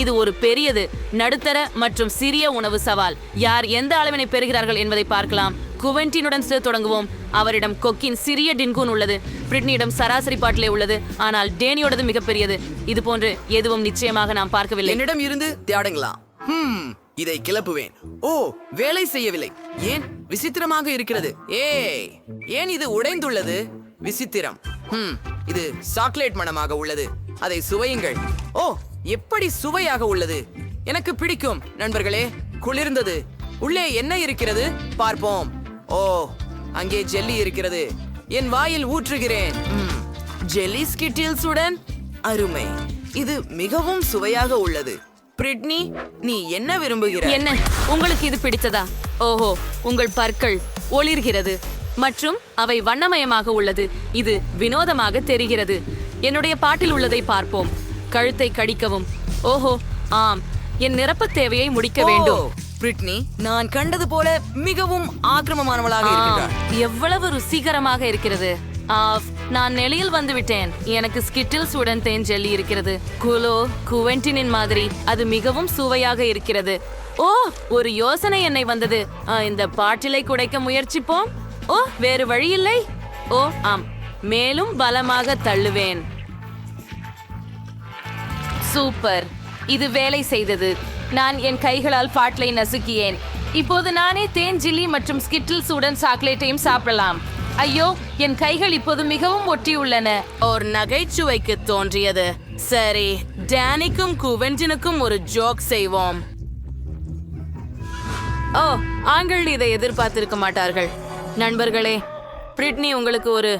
இது ஒரு பெரியது நடுத்தர மற்றும் சிறிய உணவு சவால். யார் எந்த அளவினை பெறுகிறார்கள் என்பதை பார்க்கலாம். குவென்டினுடன் சேர்த்து தொடங்குவோம். அவரிடம் கொக்கின் சிறிய டின்கூன் உள்ளது. பிரிட்னியிடம் சராசரி பாட்டிலே உள்ளது. ஆனால் டேனியோடது மிகப்பெரியது இது போன்று எதுவும் நிச்சயமாக நாம் பார்க்கவில்லை. என்னிடம் இருந்து தேடுங்களாம் இதை கிளப்புவேன். ஓ வேலை செய்யவில்லை. ஏன்? விசித்திரமாக இருக்கிறது. ஏய் ஏன் இது உடைந்துள்ளது? விசித்திரம். இது சாக்லேட் மனமாக உள்ளது. அதை சுவையுங்கள். ஓ எப்படி சுவையாக உள்ளது? எனக்கு பிடிக்கும் நண்பர்களே. குளிர்ந்தது. உள்ளே என்ன இருக்கிறது? பார்ப்போம். ஓ அங்கே ஜெல்லி இருக்கிறது. என் வாயில் ஊற்றுகிறேன். ம், ஜெல்லி ஸ்கிட்டில்ஸுடன்? அருமை. இது மிகவும் சுவையாக உள்ளது. பிரிட்னி நீ என்ன விரும்புகிறாய்? என்ன? உங்களுக்கு இது பிடித்ததா? ஓஹோ உங்கள் பற்கள் ஒளிர்கிறது. மற்றும் அவை வண்ணமயமாக உள்ளது. இது வினோதமாக தெரிகிறது. என்னுடைய பாட்டில் உள்ளதை பார்ப்போம். கழுத்தை கடிக்கவும். ஓஹோ ஆம். என் நிரப்பத் தேவையை முடிக்க வேண்டும். பிரிட்னி நான் கண்டது போல மிகவும் ஆக்கிரமமானவளாக இருக்கிறார் எவ்வளவு ருசிகரமாக இருக்கிறது. ஆஃப் நான் நெளியில் வந்து விட்டேன் எனக்கு ஸ்கிட்டில்ஸ் உடன் தேன் ஜெல்லி இருக்கிறது. குலோ குவென்டினின் மாதிரி. அது மிகவும் சுவையாக இருக்கிறது. ஓ ஒரு யோசனை என்னை வந்தது. இந்த பாட்டிலை குடைக்க முயற்சிப்போம். ஓ வேறு வழி இல்லை ஓ ஆம். மேலும் பலமாக தள்ளுவேன். சூப்பர் இது வேலை செய்தது. நான் என் கைகளால் பாட்டிலை நசுக்கியேன். இப்போது நானே தேன் ஜில்லி மற்றும் ஸ்கிட்டில்ஸ் உடன் சாக்லேட்டையும் சாப்பிடலாம். ஐயோ என் கைகள் இப்போது மிகவும் ஒட்டியுள்ளன. ஒரு நகைச்சுவைக்கு தோன்றியது. சரி டேனிக்கும் குவென்டினுக்கும் ஒரு ஜோக் செய்வோம். ஓ ஆண்கள் இதை எதிர்பார்த்திருக்க மாட்டார்கள். நண்பர்களே பிரிட்னி உங்களுக்கு ஒரு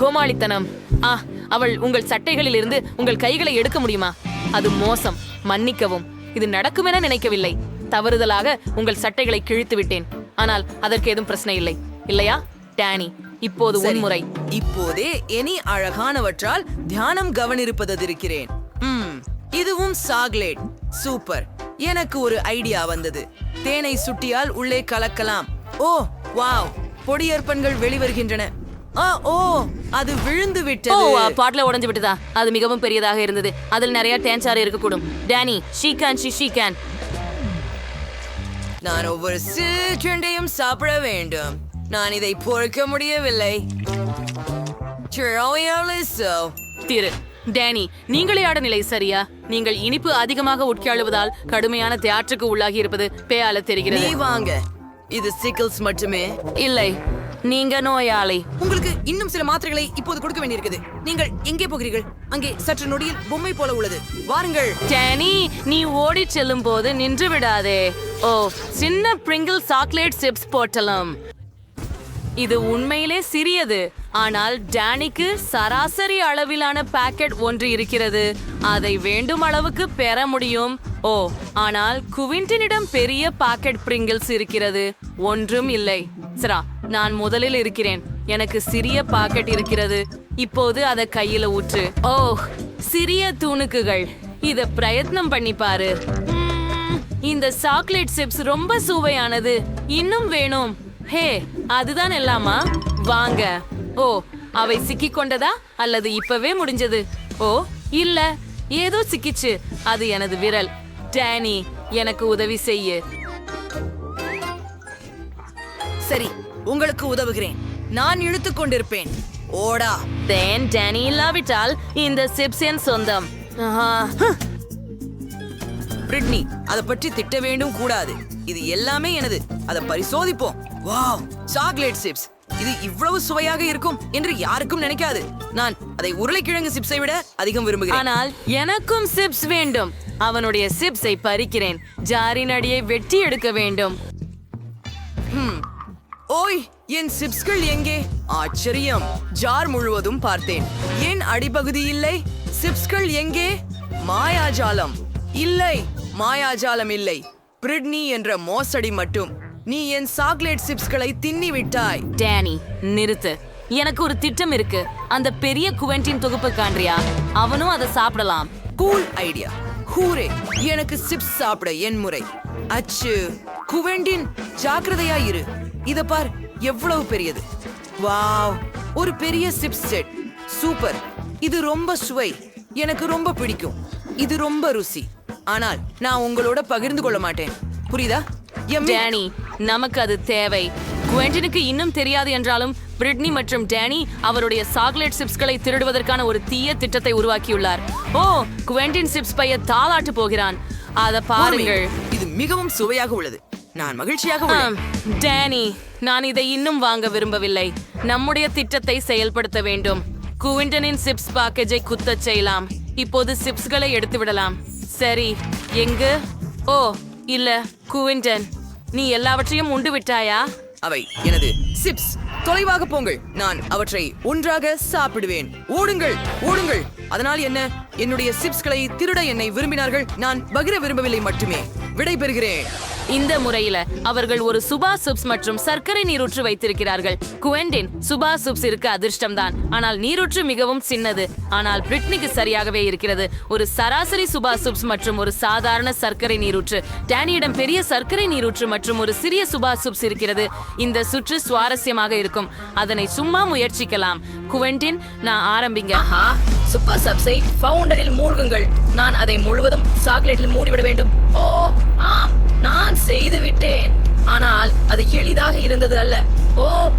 கோமாளித்தனம். ஆ அவள் உங்கள் சட்டைகளில் இருந்து உங்கள் கைகளை எடுக்க முடியுமா? அது மோசம் மன்னிக்கவும். இது நடக்கும் என நினைக்கவில்லை. தவறுதலாக உங்கள் சட்டைகளை கிழித்து விட்டேன். ஆனால் அதற்கு எதுவும் பிரச்சனை இல்லை. இல்லையா டேனி? இப்போது உன்முறை. இப்போதே எனி அழகானவற்றால் தியானம் கவனிருப்பதிருக்கிறேன் ம் இதுவும் சாக்லேட். சூப்பர். எனக்கு ஒரு ஐடியா வந்தது. தேனை சுட்டியால் உள்ளே கலக்கலாம். ஓ வாவ். பொடியற்பன்கள் வெளிவருகின்றன. ஓ அது விழுந்து ஓ விட்டது பாட்டில உடைஞ்சு விட்டதா. அது மிகவும் பெரியதாக இருந்தது. அதில் நிறைய டேன்சாறு இருக்கக்கூடும். Danny she can she she can நான் ஒவ்வொரு சிற்றுண்டையும் சாப்பிட வேண்டும். நான் இதை பொறுக்க முடியவில்லை. திரு டேனி நீங்களே ஆட நிலை சரியா? நீங்கள் இனிப்பு அதிகமாக உட்காழுவதால் கடுமையான தியாற்றுக்கு உள்ளாகி இருப்பது பேயால தெரிகிறது. நீ வாங்க. இது சிக்கல்ஸ் மட்டுமே. இல்லை. நீங்க நோயாளி. உங்களுக்கு இன்னும் சில மாத்திரைகளை இப்போது கொடுக்க வேண்டியிருக்குது. நீங்கள் எங்கே போகிறீர்கள்? அங்கே சற்று நொடியில் பொம்மை போல உள்ளது. வாருங்கள். டேனி நீ ஓடி செல்லும் போது நின்று விடாதே. ஓ சின்ன பிரிங்கிள் சாக்லேட் சிப்ஸ் போட்டலாம். இது உண்மையிலே சிறியது. ஆனால் டேனிக்கு சராசரி அளவிலான பாக்கெட் ஒன்று இருக்கிறது. அதை வேண்டும் அளவுக்கு பெற முடியும். ஓ ஆனால் குவிண்டனிடம் பெரிய பாக்கெட் பிரிங்கிள்ஸ் இருக்கிறது. ஒன்றும் இல்லை. சரா நான் முதலில் இருக்கிறேன். எனக்கு சிறிய பாக்கெட் இருக்கிறது. இப்போது அதை கையில ஊற்று. ஓ சிறிய துணுக்குகள். இத பிரயத்னம் பண்ணி பாரு. இந்த சாக்லேட் சிப்ஸ் ரொம்ப சுவையானது. இன்னும் வேணும். ஹே அதுதான் எல்லாமா? வாங்க. ஓ அவை சிக்கி கொண்டதா? அல்லது இப்பவே முடிஞ்சது? ஓ இல்ல ஏதோ சிக்கிச்சு. அது எனது விரல். டேனி எனக்கு உதவி செய்யு. சரி உங்களுக்கு உதவுகிறேன். நான் இழுத்துக் கொண்டிருப்பேன். ஓடா. தேன் டேனி இல்லாவிட்டால் இந்த சிப்ஸ் என் சொந்தம். பிரிட்னி அதை பற்றி திட்ட வேண்டும் கூடாது. இது எல்லாமே எனது. அதை பரிசோதிப்போம். வாவ். Chocolate chips. இது இவ்வளவு சுவையாக இருக்கும் என்று யாருக்கும் நினைக்காது. நான் அதை உருளைக்கிழங்கு சிப்ஸை விட அதிகம் விரும்புகிறேன். ஆனால் எனக்கும் சிப்ஸ் வேண்டும். அவனுடைய சிப்ஸை பறிக்கிறேன். ஜாரின் அடியை வெட்டி எடுக்க வேண்டும். ஹம். ஓய் என் சிப்ஸ்கள் எங்கே? ஆச்சரியம். ஜார் முழுவதும் பார்த்தேன். ஏன் அடிப்பகுதி இல்லை. சிப்ஸ்கள் எங்கே? மாயாஜாலம். இல்லை மாயாஜாலம் இல்லை. பிரிட்னி என்ற மோசடி மட்டும். நீ என் சாக்லேட் சிப்ஸ்களை தின்னி விட்டாய் டேனி நிறுத்து. எனக்கு ஒரு திட்டம் இருக்கு. அந்த பெரிய குவென்டின் தொகுப்பு காண்றியா? அவனும் அதை சாப்பிடலாம். கூல் ஐடியா ஹூரே எனக்கு சிப்ஸ் சாப்பிட என் முறை. அச்சு குவெண்டின் ஜாக்கிரதையா இரு. இத பார் எவ்வளவு பெரியது. வாவ் ஒரு பெரிய சிப்ஸ் செட். சூப்பர். இது ரொம்ப சுவை. எனக்கு ரொம்ப பிடிக்கும். இது ரொம்ப ருசி. ஆனால் நான் உங்களோட பகிர்ந்து கொள்ள மாட்டேன். புரியுதா? டேனி நமக்கு அது தேவை. குவெண்டினுக்கு இன்னும் தெரியாது என்றாலும் பிரிட்னி மற்றும் டேனி அவருடைய சாக்லேட் சிப்ஸ்களை திருடுவதற்கான ஒரு தீய திட்டத்தை உருவாக்கியுள்ளார். ஓ குவெண்டின் சிப்ஸ் பைய தாளாட்டு போகிறான். அத பாருங்கள். இது மிகவும் சுவையாக உள்ளது. நான் மகிழ்ச்சியாக டேனி நான் இதை இன்னும் வாங்க விரும்பவில்லை. நம்முடைய திட்டத்தை செயல்படுத்த வேண்டும். குவிண்டனின் சிப்ஸ் பேக்கேஜை குத்தச் செய்யலாம். இப்போது சிப்ஸ்களை எடுத்து விடலாம் சரி எங்கு? ஓ இல்ல குவிண்டன். நீ எல்லாவற்றையும் உண்டு விட்டாயா? அவை எனது சிப்ஸ். தொலைவாக போங்கள். நான் அவற்றை ஒன்றாக சாப்பிடுவேன். ஓடுங்கள் ஓடுங்கள். அதனால் என்ன? என்னுடைய சிப்ஸ்களை திருட என்னை விரும்பினார்கள். நான் பகிர விரும்பவில்லை மட்டுமே. விடைபெறுகிறேன். இந்த முறையில அவர்கள் ஒரு சுபா சுப்ஸ் மற்றும் சர்க்கரை நீரூற்று வைத்திருக்கிறார்கள். குவெண்டின் சுபா சுப்ஸ் இருக்க அதிர்ஷ்டம்தான். ஆனால் நீரூற்று மிகவும் சின்னது. ஆனால் பிரிட்னிக்கு சரியாகவே இருக்கிறது. ஒரு சராசரி சுபா சுப்ஸ் மற்றும் ஒரு சாதாரண சர்க்கரை நீரூற்று. டேனியிடம் பெரிய சர்க்கரை நீரூற்று மற்றும் ஒரு சிறிய சுபா சுப்ஸ் இருக்கிறது. இந்த சுற்று சுவாரஸ்யமாக இருக்கும். அதனை சும்மா முயற்சிக்கலாம். குவெண்டின் நான் ஆரம்பிங்க. ஆஹா சூப்பர் சப்ஸை ஃபவுண்டரில் மூழ்குங்கள். நான் அதை முழுவதும் சாக்லேட்டில் மூடிவிட வேண்டும். ஓ ஆம் நான் செய்து விட்டேன். ஆனால் அது எளிதாக இருந்தது அல்ல. ஓ.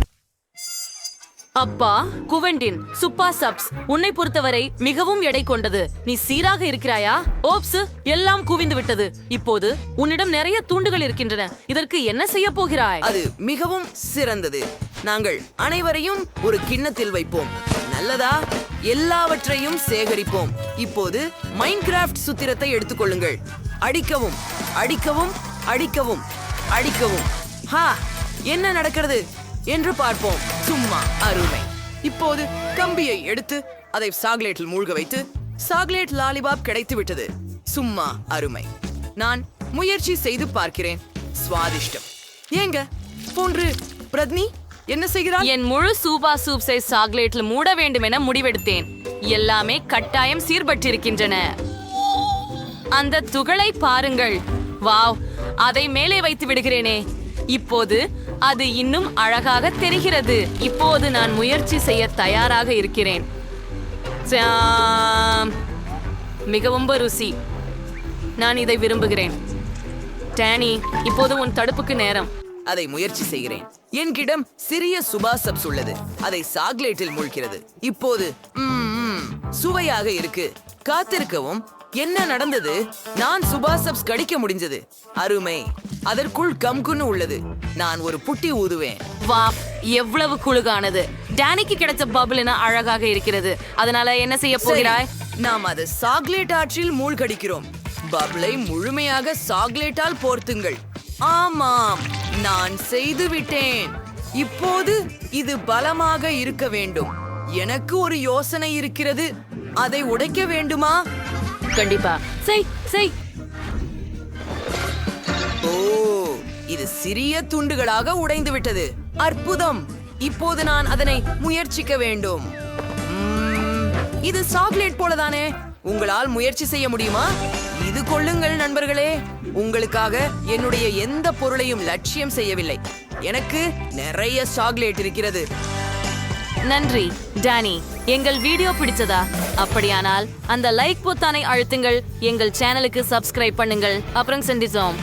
அப்பா குவெண்டின் சுப்பா சப்ஸ். உன்னை பொறுத்தவரை மிகவும் எடை கொண்டது. நீ சீராக இருக்கிறாயா? ஓப்ஸ் எல்லாம் குவிந்து விட்டது. இப்போது உன்னிடம் நிறைய தூண்டுகள் இருக்கின்றன. இதற்கு என்ன செய்ய போகிறாய்? அது மிகவும் சிறந்தது. நாங்கள் அனைவரையும் ஒரு கிண்ணத்தில் வைப்போம். நல்லதா? எல்லாவற்றையும் சேகரிப்போம். இப்போது மைன்கிராஃப்ட் சுத்திரத்தை எடுத்துக்கொள்ளுங்கள். அடிக்கவும் அடிக்கவும் அடிக்கவும் அடிக்கவும். ஹா என்ன நடக்கிறது? என்று பார்ப்போம். சும்மா அருமை. இப்போது கம்பியை எடுத்து அதை சாக்லேட்டில் மூழ்க வைத்து சாக்லேட் லாலிபாப் கிடைத்து விட்டது சும்மா அருமை. நான் முயற்சி செய்து பார்க்கிறேன். சுவாதிஷ்டம். ஏங்க போன்று பிரத்னி? என்ன செய்கிறாய்? என் முழு சூபா சூப்ஸை சாக்லேட்ல மூட வேண்டும் என முடிவெடுத்தேன். எல்லாமே கட்டாயம் சீர்பட்டிருக்கின்றன. அந்த துகளை பாருங்கள். வாவ் அதை மேலே வைத்து விடுகிறேனே. இப்போது அது இன்னும் அழகாக தெரிகிறது. இப்போது நான் முயற்சி செய்ய தயாராக இருக்கிறேன். மிகவும் ருசி. நான் இதை விரும்புகிறேன். டேனி இப்போது உன் தடுப்புக்கு நேரம். அதை முயற்சி செய்கிறேன். என்கிடம் சிறிய சுபா சப்ஸ் உள்ளது. அதை சாக்லேட்டில் மூழ்கிறது. இப்போது சுவையாக இருக்கு. காத்திருக்கவும். என்ன நடந்தது? நான் சுபா சப்ஸ் கடிக்க முடிஞ்சது. அருமை. அதற்குள் கம்குன்னு உள்ளது. நான் ஒரு புட்டி ஊதுவேன். வா எவ்வளவு குழுகானது. டேனிக்கு கிடைச்ச பபுள்னா அழகாக இருக்கிறது. அதனால என்ன செய்ய போகிறாய்? நாம் அது சாக்லேட் ஆற்றில் மூழ்கடிக்கிறோம். பப்ளை முழுமையாக சாக்லேட்டால் போர்த்துங்கள். ஆமாம். நான் செய்து விட்டேன் இப்போது இது பலமாக இருக்க வேண்டும். எனக்கு ஒரு யோசனை இருக்கிறது. அதை உடைக்க வேண்டுமா? கண்டிப்பா. செய் செய். ஓ இது சிறிய துண்டுகளாக உடைந்து விட்டது அற்புதம். இப்போது நான் அதனை முயற்சிக்க வேண்டும். இது சாக்லேட் போலதானே? உங்களால் முயற்சி செய்ய முடியுமா? இது கொள்ளுங்கள் நண்பர்களே. உங்களுக்காக என்னுடைய எந்த பொருளையும் லட்சியம் செய்யவில்லை. எனக்கு நிறைய சாக்லேட் இருக்கிறது. நன்றி டானி. எங்கள் வீடியோ பிடிச்சதா? அப்படியானால் அந்த லைக் பொத்தானை அழுத்துங்கள். எங்கள் சேனலுக்கு சப்ஸ்கிரைப் பண்ணுங்கள். அப்புறம் சென்டிசோம்